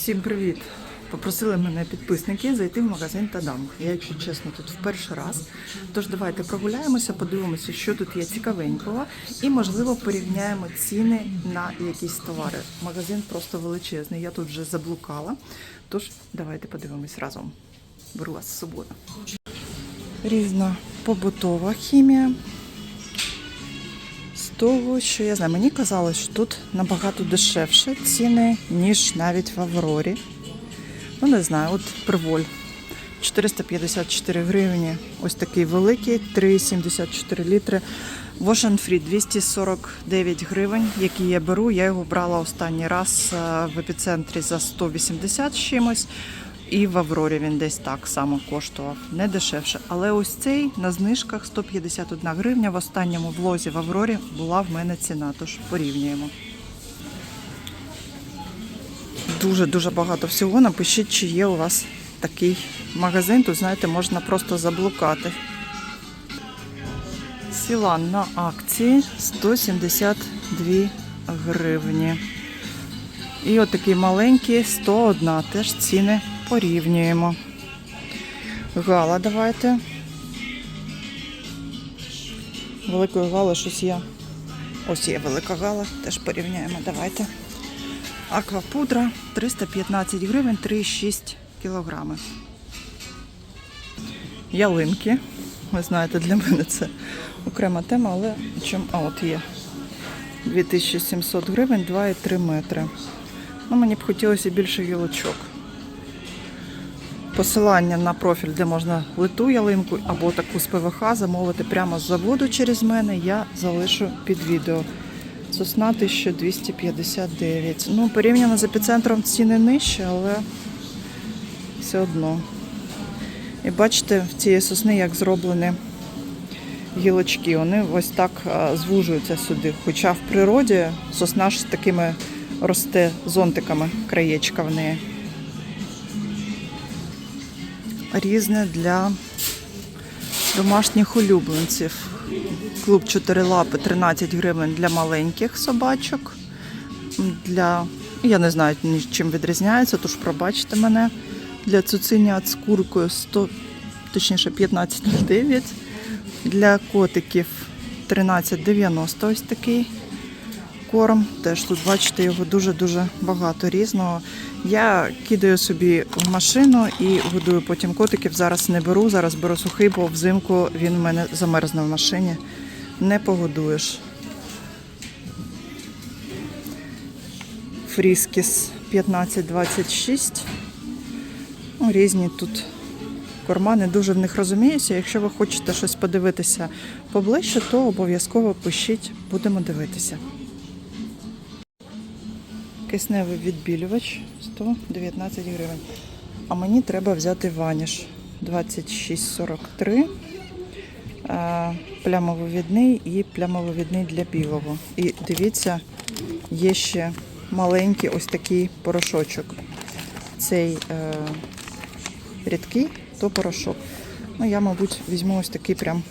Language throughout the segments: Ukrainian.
Всім привіт! Попросили мене підписники зайти в магазин Тадам. Я, якщо чесно, тут в перший раз. Тож давайте прогуляємося, подивимося, що тут є цікавенького, і можливо порівняємо ціни на якісь товари. Магазин просто величезний. Я тут вже заблукала. Тож давайте подивимось разом. Беру вас з собою. Різна побутова хімія. Того, що я знаю, мені казалось, що тут набагато дешевше ціни, ніж навіть в Аврорі. Ну, не знаю, от приволь. 454 гривні. Ось такий великий, 3,74 літри. And Free 249 гривень, який я беру. Я його брала останній раз е, в епіцентрі за 180 з чимось. І в Аврорі він десь так само коштував, не дешевше. Але ось цей на знижках 151 гривня. В останньому влозі в Аврорі була в мене ціна, тож порівнюємо. Дуже-дуже багато всього. Напишіть, чи є у вас такий магазин. Тут, знаєте, можна просто заблукати. Сілан на акції 172 гривні. І отакий маленький 101. Теж ціни порівнюємо. Гала давайте. Великої гали щось є. Ось є велика гала, теж порівняємо. Давайте. Аквапудра 315 гривень, 3,6 кілограми. Ялинки. Ви знаєте, для мене це окрема тема, але чим. А от є. 2700 гривень, 2,3 метри. Ну, мені б хотілося більше гілочок. Посилання на профіль, де можна литу ялинку або таку з ПВХ замовити прямо з заводу через мене, я залишу під відео. Сосна 1259. Ну, порівняно з епіцентром ціни нижче, але все одно. І бачите, в цієї сосни як зроблені гілочки. Вони ось так звужуються сюди. Хоча в природі сосна ж з такими росте зонтиками, краєчка в неї. Різне для домашніх улюбленців. Клуб 4 лапи 13 гривень для маленьких собачок. Для, я не знаю, чим відрізняється, тож пробачте мене. Для цуценят з куркою 100, точніше 15,09. Для котиків 13,90 ось такий корм. Теж тут, бачите, його дуже-дуже багато різного. Я кидаю собі в машину і годую потім котиків. Зараз не беру, зараз беру сухий, бо взимку він в мене замерзне в машині. Не погодуєш. Фріскіс 15-26. Ну, Різні тут корма, не дуже в них розуміюся. Якщо ви хочете щось подивитися поближче, то обов'язково пишіть, будемо дивитися. Кисневий відбілювач 119 гривень. А мені треба взяти ваніш 26,43. Е, Плямовивідний і плямовивідний для білого. І дивіться, є ще маленький ось такий порошочок. Цей е, рідкий, то порошок. Ну, я, мабуть, візьму ось такий прям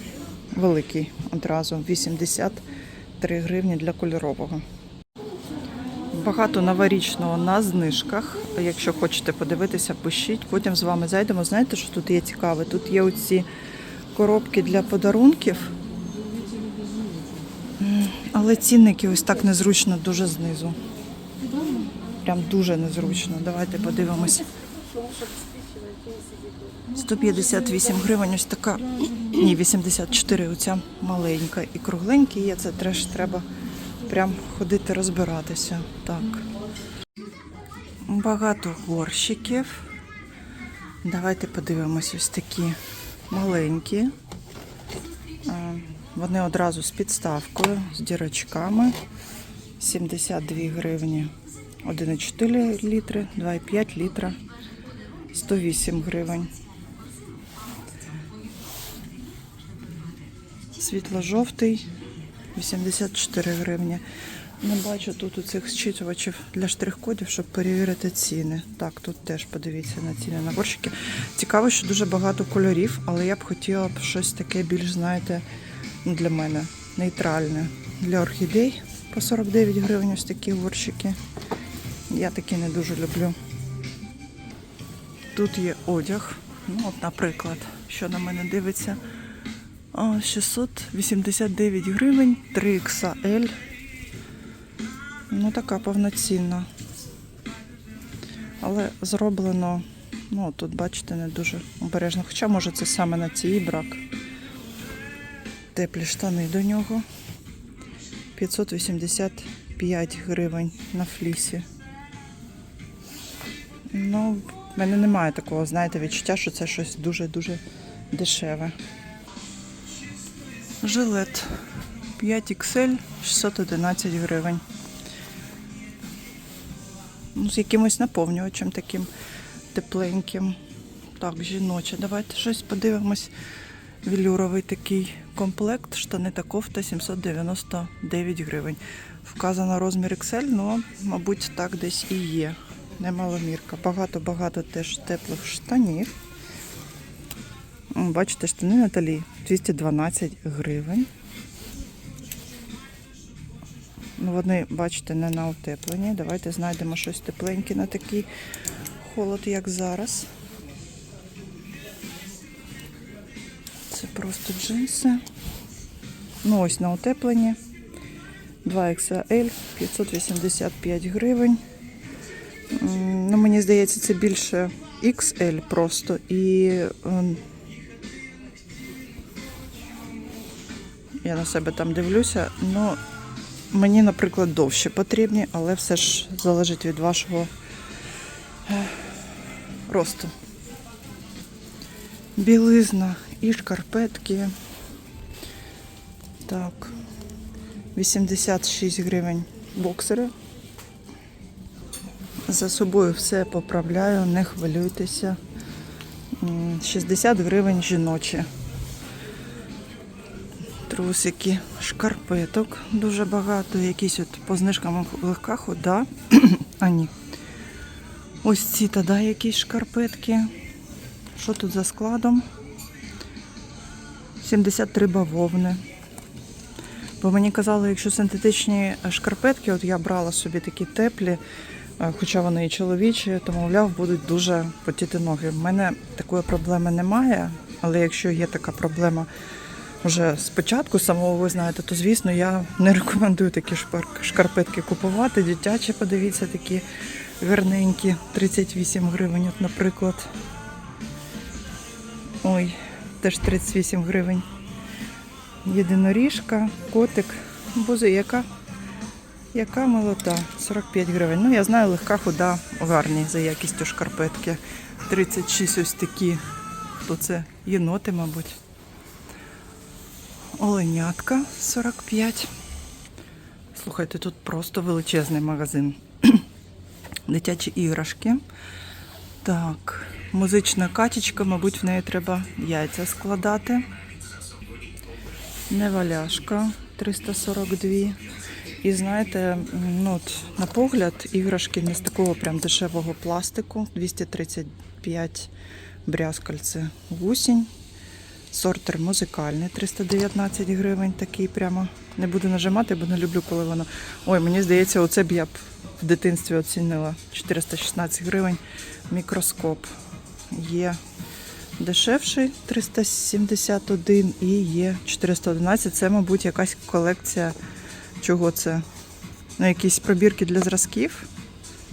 великий одразу. 83 гривні для кольорового. Багато новорічного на знижках. Якщо хочете подивитися, пишіть. Потім з вами зайдемо. Знаєте, що тут є цікаве? Тут є оці коробки для подарунків. Але цінники ось так незручно дуже знизу. Прям дуже незручно. Давайте подивимось. 158 гривень, ось така. Ні, 84 оця маленька і кругленькі є. Це теж треба прям ходити розбиратися. Так. Багато горщиків. Давайте подивимось ось такі маленькі. Вони одразу з підставкою, з дірочками. 72 гривні. 1,4 літри, 2,5 літра, 108 гривень. Світло-жовтий 84 гривні. Не бачу тут у цих зчитувачів для штрих-кодів, щоб перевірити ціни. Так, тут теж подивіться на ціни на борщики. Цікаво, що дуже багато кольорів, але я б хотіла б щось таке більш, знаєте, ну, для мене нейтральне. Для орхідей по 49 гривень ось такі горщики. Я такі не дуже люблю. Тут є одяг. Ну, от, наприклад, що на мене дивиться. А, 689 гривень, 3XL. Ну, така повноцінна. Але зроблено, ну, тут, бачите, не дуже обережно. Хоча, може, це саме на цій брак. Теплі штани до нього. 585 гривень на флісі. Ну, в мене немає такого, знаєте, відчуття, що це щось дуже-дуже дешеве. Жилет 5XL 611 гривень. Ну, з якимось наповнювачем таким тепленьким. Так, жіноче. Давайте щось подивимось. Вілюровий такий комплект, штани та кофта 799 гривень. Вказано розмір XL, ну, мабуть, так десь і є. Немаломірка. Багато-багато теж теплих штанів. Бачите, штани Наталі 212 гривень. Ну, вони, бачите, не на утепленні. Давайте знайдемо щось тепленьке на такий холод, як зараз. Це просто джинси. Ну, ось на утепленні. 2XL 585 гривень. Ну, мені здається, це більше XL просто. І я на себе там дивлюся. Ну, мені, наприклад, довше потрібні, але все ж залежить від вашого е, росту. Білизна і шкарпетки. Так. 86 гривень боксери. За собою все поправляю, не хвилюйтеся. 60 гривень жіночі. Трусики, шкарпеток дуже багато. Якісь от по знижкам легка хода. а ні. Ось ці тоді якісь шкарпетки. Що тут за складом? 73 бавовни. Бо мені казали, якщо синтетичні шкарпетки, от я брала собі такі теплі, е, хоча вони і чоловічі, то, мовляв, будуть дуже потіти ноги. В мене такої проблеми немає, але якщо є така проблема вже спочатку самого, ви знаєте, то звісно я не рекомендую такі шкарпетки купувати. Дитячі, подивіться, такі гарненькі, 38 гривень, от, наприклад. Ой, теж 38 гривень. Єдиноріжка, котик, бузи, яка, яка молота, 45 гривень. Ну, я знаю, легка худа, гарні за якістю шкарпетки. 36 ось такі. Хто це? Єноти, мабуть. Оленятка 45. Слухайте, тут просто величезний магазин. Дитячі іграшки. Так, музична качечка, мабуть, в неї треба яйця складати. Неваляшка 342. І знаєте, ну, от, на погляд, іграшки не з такого прям дешевого пластику. 235 брязкальце гусінь. Сортер музикальний 319 гривень. Такий прямо не буду нажимати, бо не люблю, коли воно. Ой, мені здається, оце б я б в дитинстві оцінила. 416 гривень. Мікроскоп. Є дешевший 371 і є 411. Це, мабуть, якась колекція. Чого це? Ну, якісь пробірки для зразків.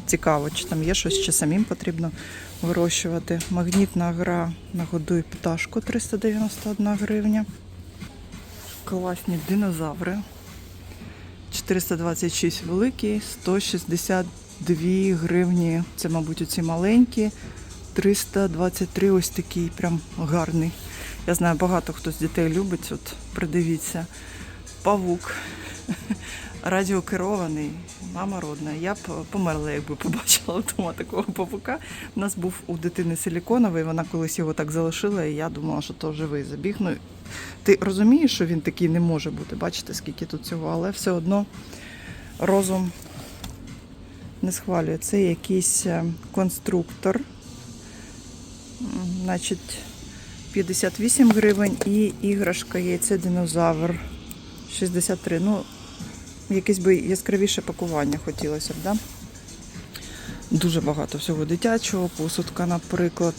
Цікаво, чи там є щось, чи самим потрібно вирощувати. Магнітна гра нагодуй пташку 391 гривня. Класні динозаври. 426 великі, 162 гривні. Це, мабуть, оці маленькі. 323 ось такий прям гарний. Я знаю, багато хто з дітей любить. От придивіться. Павук. Радіокерований, мама родна. Я б померла, якби побачила вдома такого павука. У нас був у дитини силіконовий, вона колись його так залишила, і я думала, що то живий забіг. Ну, ти розумієш, що він такий не може бути. Бачите, скільки тут цього, але все одно розум не схвалює. Це якийсь е, конструктор. Значить, 58 гривень і іграшка є. Це динозавр 63. Ну, якесь би яскравіше пакування хотілося б, да? Дуже багато всього дитячого. Посудка, наприклад,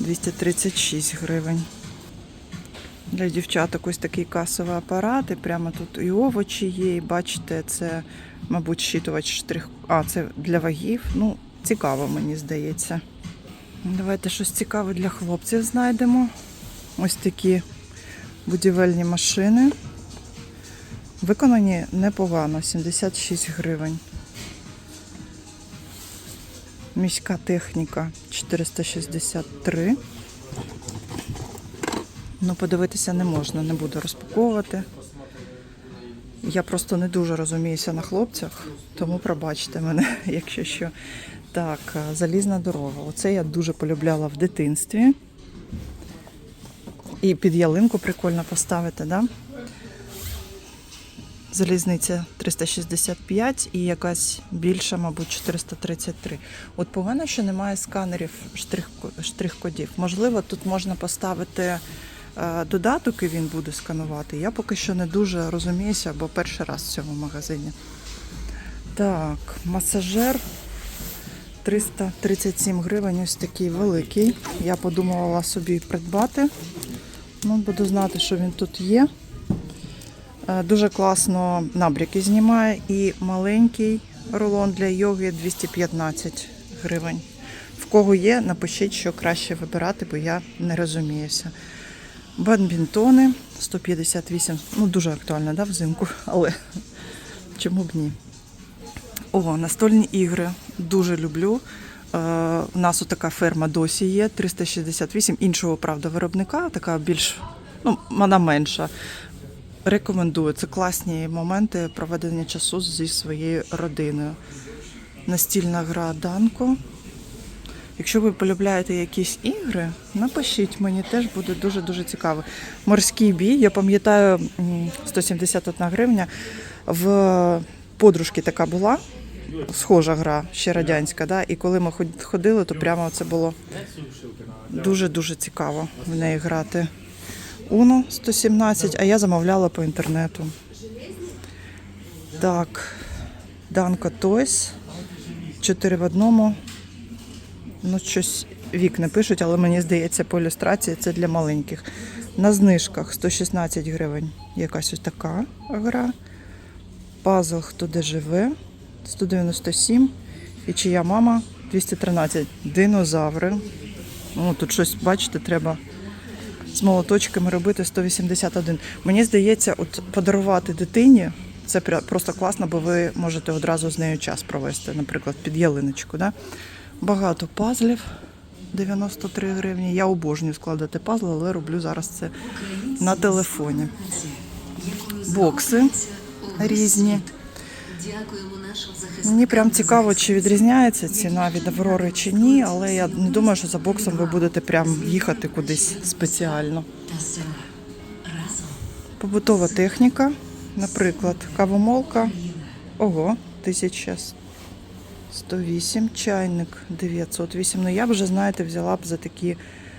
236 гривень. Для дівчаток ось такий касовий апарат, і прямо тут і овочі є, і бачите, це, мабуть, щитувач штрих. А, це для вагів. Ну, цікаво, мені здається. Давайте щось цікаве для хлопців знайдемо. Ось такі будівельні машини. Виконані непогано, 76 гривень. Міська техніка 463. Ну, подивитися не можна, не буду розпаковувати. Я просто не дуже розуміюся на хлопцях, тому пробачте мене, якщо що. Так, е, залізна дорога. Оце я дуже полюбляла в дитинстві. І під ялинку прикольно поставити, да? Залізниця 365 і якась більша, мабуть, 433. От погано, що немає сканерів штрих- штрих-кодів. Можливо, тут можна поставити е, додаток, і він буде сканувати. Я поки що не дуже розуміюся, бо перший раз в цьому магазині. Так, масажер 337 гривень, ось такий великий. Я подумала собі придбати. Ну, буду знати, що він тут є. Е, Дуже класно набряки знімає і маленький рулон для йоги 215 гривень. В кого є, напишіть, що краще вибирати, бо я не розуміюся. Бадмінтони 158, ну дуже актуально, да, взимку, але чому б ні? О, настольні ігри дуже люблю. Е, у нас така ферма досі є, 368, іншого, правда, виробника, така більш, ну, вона менша. Рекомендую. Це класні моменти проведення часу зі своєю родиною. Настільна гра Данко. Якщо ви полюбляєте якісь ігри, напишіть, мені теж буде дуже-дуже цікаво. Морський бій, я пам'ятаю, 171 гривня. В подружки така була, схожа гра, ще радянська. Да? І коли ми ходили, то прямо це було дуже-дуже цікаво в неї грати. Уно 117, а я замовляла по інтернету. Так, Данко Тойс. 4 в одному. Ну, щось вік не пишуть, але мені здається, по ілюстрації це для маленьких. На знижках 116 гривень. Якась ось така гра. Пазл Хто де живе 197. І чия мама 213. Динозаври. Ну, тут щось, бачите, треба з молоточками робити 181. Мені здається, от подарувати дитині це просто класно, бо ви можете одразу з нею час провести, наприклад, під ялиночку. Да? Багато пазлів 93 гривні. Я обожнюю складати пазли, але роблю зараз це на телефоні. Бокси різні. Мені прям цікаво, чи відрізняється ціна від Аврори чи ні, але я не думаю, що за боксом ви будете прям їхати кудись спеціально. Побутова техніка, наприклад, кавомолка. Ого, 1108, чайник 908. Ну я б вже, знаєте, взяла б за такі.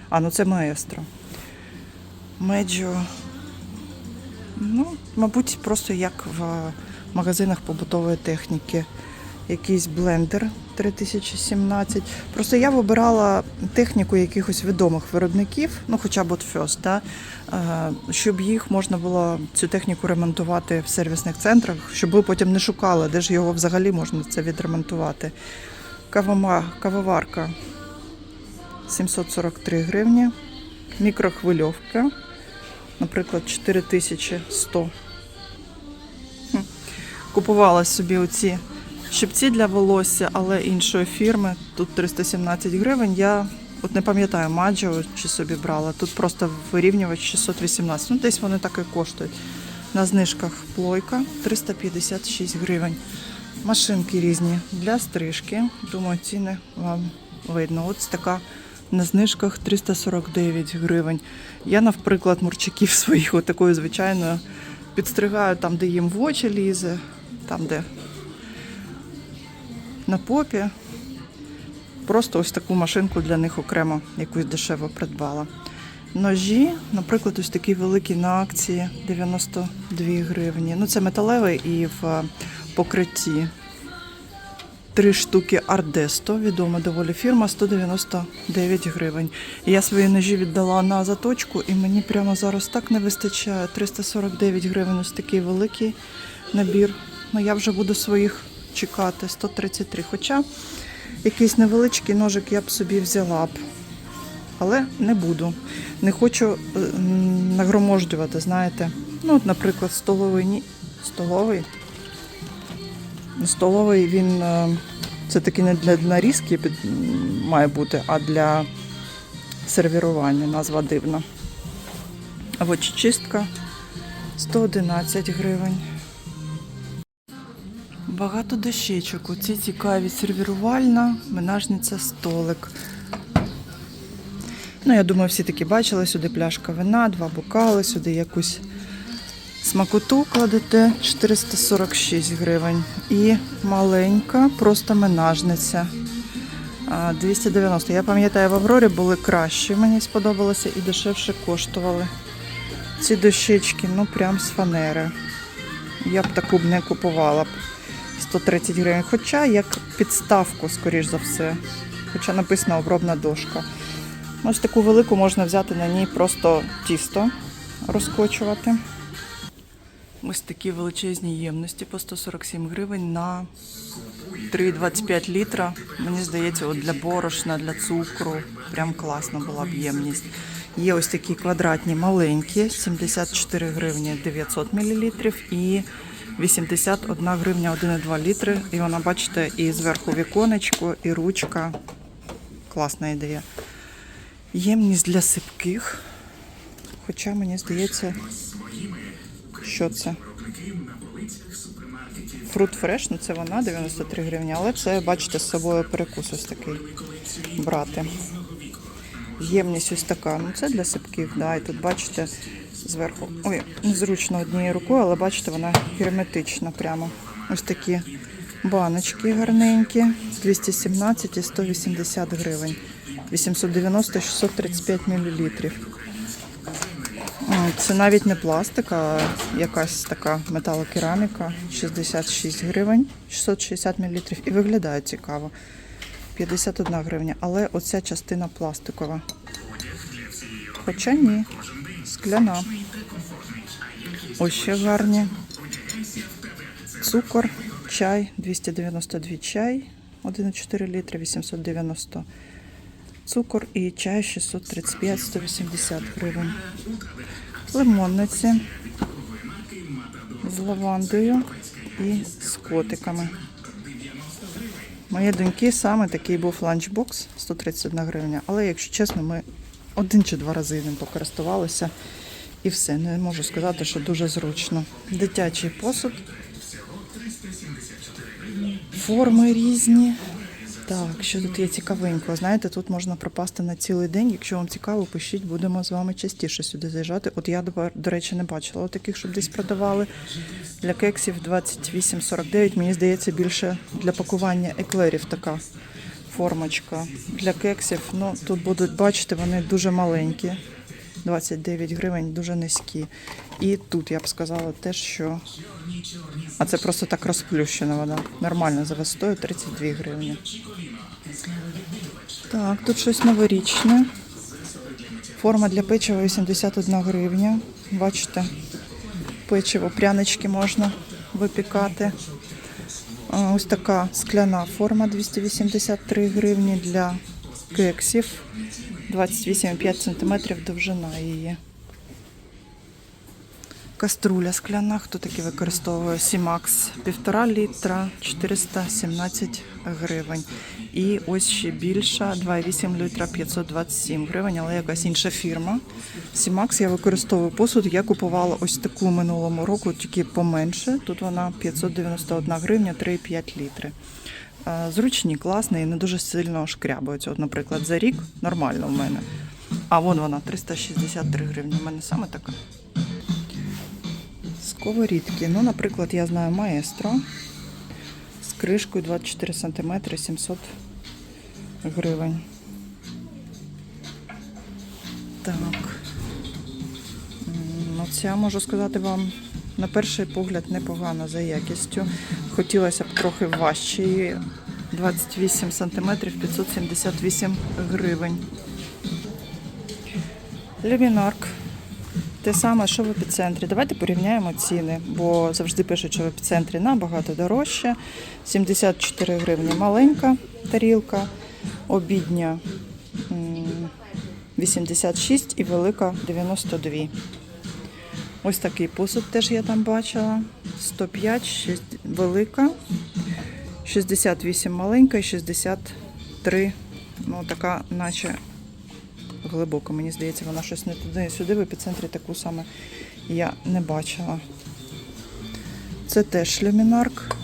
А, ну це маестро. Меджо. Ну, мабуть, просто як в магазинах побутової техніки. Якийсь блендер 3017. Просто я вибирала техніку якихось відомих виробників, ну хоча б от First, да, е, щоб їх можна було цю техніку ремонтувати в сервісних центрах, щоб ви потім не шукали, де ж його взагалі можна це відремонтувати. Кавома, кавоварка 743 гривні. Мікрохвильовка, наприклад, 4100. Купувала собі оці щипці для волосся, але іншої фірми. Тут 317 гривень. Я от не пам'ятаю, Маджо чи собі брала. Тут просто вирівнювач 618. Ну, десь вони так і коштують. На знижках плойка 356 гривень. Машинки різні для стрижки. Думаю, ціни вам видно. Ось така на знижках 349 гривень. Я, наприклад, мурчаків своїх отакою звичайною підстригаю там, де їм в очі лізе, там, де на попі. Просто ось таку машинку для них окремо якусь дешево придбала. Ножі, наприклад, ось такий великий на акції 92 гривні. Ну, це металевий і в покритті. три штуки Ардесто, відома доволі фірма, 199 гривень. Я свої ножі віддала на заточку, і мені прямо зараз так не вистачає. 349 гривень ось такий великий набір. Ну я вже буду своїх чекати. 133. Хоча якийсь невеличкий ножик я б собі взяла б. Але не буду. Не хочу е, нагромождювати, знаєте. Ну, от, наприклад, столовий ні. Столовий. Столовий він е, це таки не для нарізки має бути, а для сервірування. Назва дивна. А чистка 111 гривень. Багато дощечок. Оці цікаві сервірувальна, менажниця столик. Ну, я думаю, всі таки бачили, сюди пляшка вина, два бокали, сюди якусь смакоту кладете 446 гривень. І маленька, просто менажниця. а, 290. Я пам'ятаю, в Аврорі були кращі, мені сподобалося і дешевше коштували. Ці дощечки, ну прям з фанери. Я б таку б не купувала 130 гривень. Хоча як підставку, скоріш за все. Хоча написано обробна дошка. Ось таку велику можна взяти на ній просто тісто розкочувати. Ось такі величезні ємності по 147 гривень на 3,25 літра. Мені здається, от для борошна, для цукру. Прям класна була б ємність. Є ось такі квадратні маленькі, 74 гривні 900 мл і 81 гривня 1,2 літри. І вона, бачите, і зверху віконечко, і ручка. Класна ідея. Ємність для сипких. Хоча мені здається, що це? Фрут фреш, ну це вона 93 гривні, але це, бачите, з собою перекус ось такий брати. Ємність ось така. Ну це для сипких, да. І тут бачите зверху. Ой, незручно однією рукою, але бачите, вона герметична прямо. Ось такі баночки гарненькі. 217 і 180 гривень. 890 635 мл. Це навіть не пластик, а якась така металокераміка. 66 гривень, 660 мл. І виглядає цікаво. 51 гривня. Але оця частина пластикова. Хоча ні, скляна. Ось ще гарні. Цукор, чай, 292 чай, 1,4 літри, 890 цукор і чай 635-180 гривень. Лимонниці з лавандою і з котиками. Моєї доньки саме такий був ланчбокс 131 гривня. Але, якщо чесно, ми один чи два рази ним покористувалися і все. Не можу сказати, що дуже зручно. Дитячий посуд. Форми різні. Так, що тут є цікавенького? Знаєте, тут можна пропасти на цілий день. Якщо вам цікаво, пишіть, будемо з вами частіше сюди заїжджати. От я, до- речі, не бачила таких, щоб десь продавали. Для кексів 28,49. Мені здається, більше для пакування еклерів така формочка. Для кексів, ну тут будуть бачити, вони дуже маленькі. 29 гривень, дуже низькі. І тут я б сказала теж, що. А це просто так розплющена вода. Нормально за висотою 32 гривні. Так, тут щось новорічне. Форма для печива 81 гривня. Бачите, печиво, прянички можна випікати. Ось така скляна форма 283 гривні для кексів. 28,5 см довжина її. Каструля скляна, хто таки використовує Сімакс 1,5 літра 417 гривень. І ось ще більша 2,8 літра 527 гривень, але якась інша фірма. Сімакс я використовую посуд. Я купувала ось таку минулому року, тільки поменше. Тут вона 591 гривня, 3,5 літри. Е, Зручні, класні і не дуже сильно шкрябаються. От, наприклад, за рік нормально в мене. А вон вона 363 гривні. У мене саме така. Сковорідки. Ну, наприклад, я знаю маестро з кришкою 24 см 700 гривень. Так. Ну, ця можу сказати вам на перший погляд непогано за якістю. Хотілося б трохи важче її 28 сантиметрів 578 гривень. Люмінарк. Те саме, що в епіцентрі. Давайте порівняємо ціни, бо завжди пишуть, що в епіцентрі набагато дорожче. 74 гривні маленька тарілка, обідня 86 і велика 92. Ось такий посуд теж я там бачила. 105, 6, велика, 68 маленька і 63. Ну, така, наче глибоко, мені здається, вона щось не туди, сюди. В епіцентрі таку саме я не бачила. Це теж люмінарк.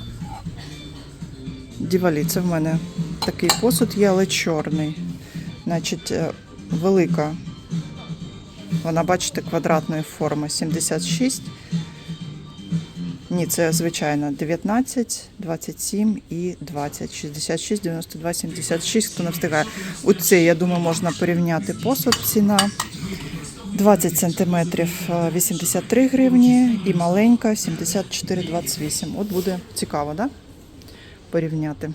Дівалі, це в мене такий посуд є, але чорний. Значить, е, велика. Вона, бачите, квадратної форми 76. Ні, це звичайно 19, 27 і 20, 66, 92, 76. Хто не встигає. У цей, я думаю, можна порівняти посуд. Ціна 20 сантиметрів е, 83 гривні і маленька 74,28. От буде цікаво, да? Порівняти.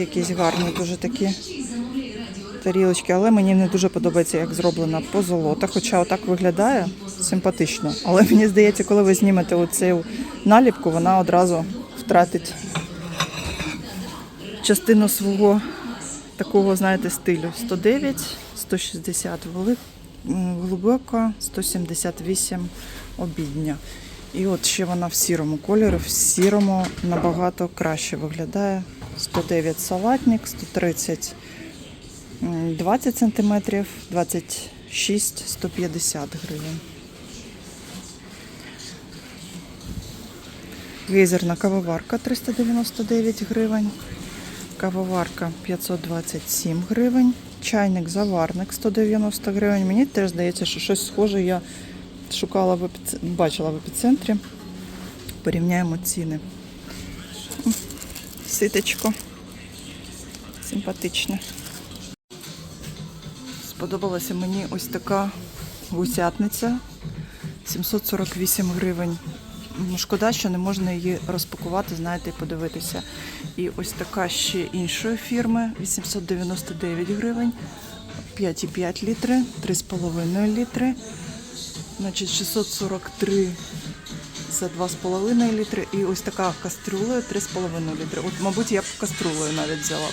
Якісь гарні дуже такі тарілочки, але мені не дуже подобається, як зроблена позолота. Хоча отак виглядає симпатично. Але мені здається, коли ви знімете оцю наліпку, вона одразу втратить частину свого такого, знаєте, стилю. 109, 160 велик, м, глибоко, 178 обідня. І от ще вона в сірому кольорі, в сірому набагато краще виглядає. 109 салатник, 130 20 сантиметрів, 26 150 гривень. Гейзерна кавоварка 399 гривень. Кавоварка 527 гривень. Чайник заварник 190 гривень. Мені теж здається, що щось схоже я шукала в епіц... бачила в епіцентрі. Порівняємо ціни. Ситочко. Симпатичне. Сподобалася мені ось така гусятниця. 748 гривень. Шкода, що не можна її розпакувати, знаєте, і подивитися. І ось така ще іншої фірми 899 гривень, 5,5 літри, 3,5 літри. Значить, 643 за 2,5 літри. І ось така каструлею 3,5 літри. От, мабуть, я б каструлею навіть взяла.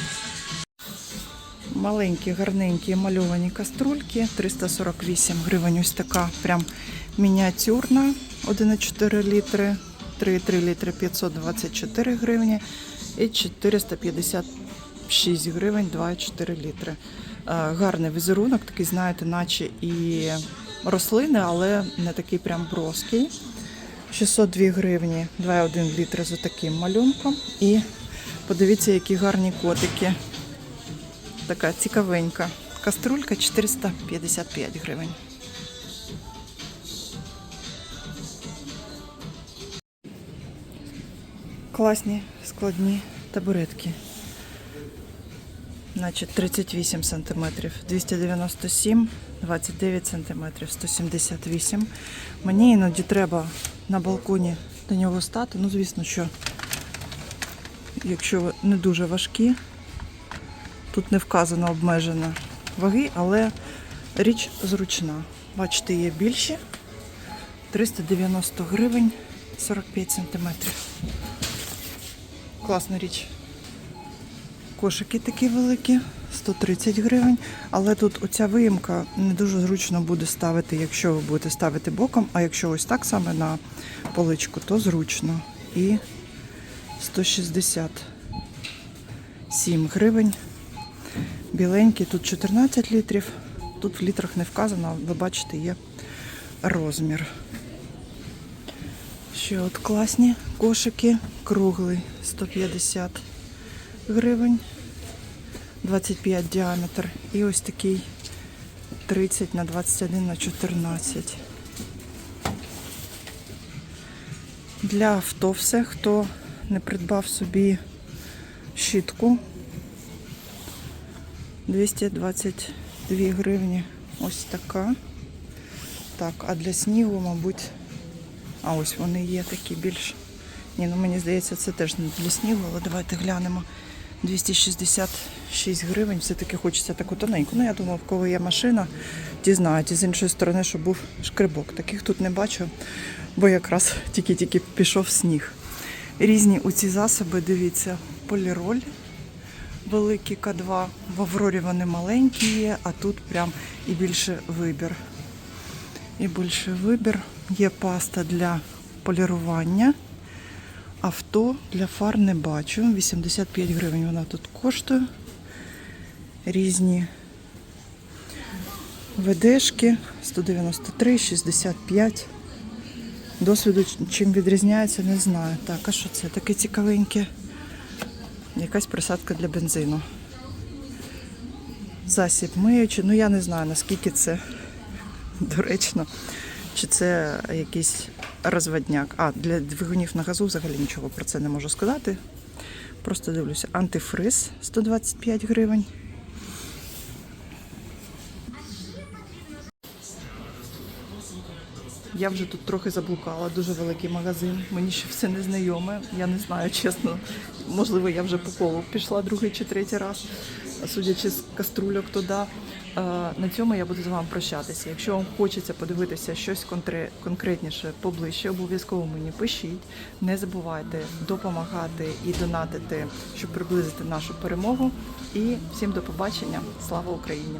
Маленькі, гарненькі мальовані каструльки. 348 гривень. Ось така прям мініатюрна. 1,4 літри. 3,3 літри 524 гривні. І 456 гривень 2,4 літри. Е, Гарний візерунок, такий, знаєте, наче і рослини, але не такий прям броский. 602 гривні 2,1 літри з таким малюнком. І подивіться, які гарні котики. Така цікавенька. Каструлька 455 гривень. Класні складні табуретки. Значить, 38 сантиметрів, 297, 29 сантиметрів, 178. Мені іноді треба на балконі до нього стати. Ну, звісно, що якщо не дуже важкі, тут не вказано обмежена ваги, але річ зручна. Бачите, є більші. 390 гривень, 45 сантиметрів. Класна річ. Кошики такі великі, 130 гривень. Але тут оця виїмка не дуже зручно буде ставити, якщо ви будете ставити боком, а якщо ось так саме на поличку, то зручно. І 167 гривень. Біленький, тут 14 літрів. Тут в літрах не вказано, ви бачите, є розмір. Ще от класні кошики, круглий 150 гривень, 25 діаметр. І ось такий 30 на 21 на 14. Для авто все, хто не придбав собі щітку 222 гривні. Ось така. Так, а для снігу, мабуть, А ось вони є такі більш. Ні, ну мені здається, це теж не для снігу, але давайте глянемо. 266 гривень, все-таки хочеться таку тоненьку. Ну, я думав, коли є машина. І з іншої сторони, щоб був шкрибок. Таких тут не бачу, бо якраз тільки-тільки пішов сніг. Різні у ці засоби, дивіться, поліроль великий К2. В Аврорі вони маленькі є, а тут прям і більше вибір. І більше вибір. Є паста для полірування. Авто для фар не бачу. 85 гривень вона тут коштує. Різні ведешки 193, 65. Досвіду чим відрізняється, не знаю. Так, а що це? Таке цікавеньке. Якась присадка для бензину. Засіб миючий. Ну я не знаю наскільки це доречно. Чи це якийсь розводняк? А, для двигунів на газу взагалі нічого про це не можу сказати. Просто дивлюся. Антифриз 125 гривень. Я вже тут трохи заблукала, дуже великий магазин. Мені ще все незнайоме. Я не знаю, чесно. Можливо, я вже по колу пішла другий чи третій раз, судячи з каструльок туди. Е, На цьому я буду з вами прощатися. Якщо вам хочеться подивитися щось конкретніше поближче, обов'язково мені пишіть. Не забувайте допомагати і донатити, щоб приблизити нашу перемогу. І всім до побачення. Слава Україні!